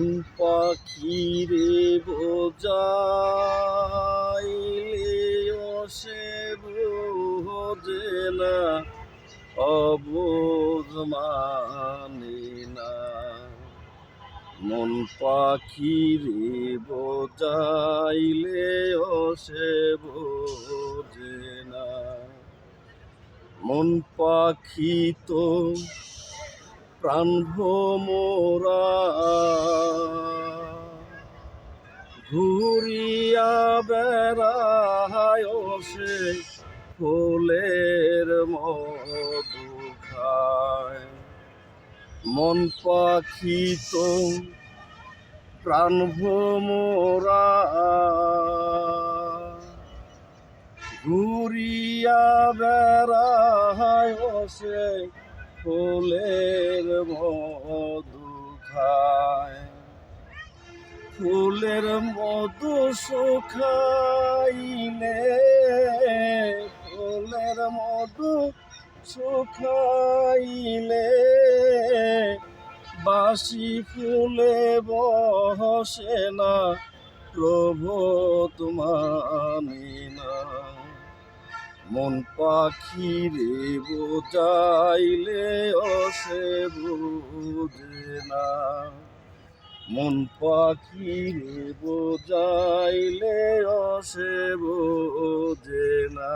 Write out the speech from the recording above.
মন পাখিরে বোঝাইলে সে বোঝে না অবোধ মানে না। মন পাখিরে বোঝাইলে সে বোঝে না মন পাখি তো প্রাণ ভোমরা ঘুরিয়া বেড়ায় সে ফুলের মন পাখি তো প্রাণ ভোমরা ঘুরিয়া বেড়ায় সে ফুলের মধু খায়। ফুলের মধু শুকাইলে, ফুলের মধু শুকাইলে, বাসি ফুলে বসে না, প্রভু তোমানি না মন পাখি রে বোঝাইলে অসে বুঝে না। মন পাখি রে বোঝাইলে অসে বোঝে না।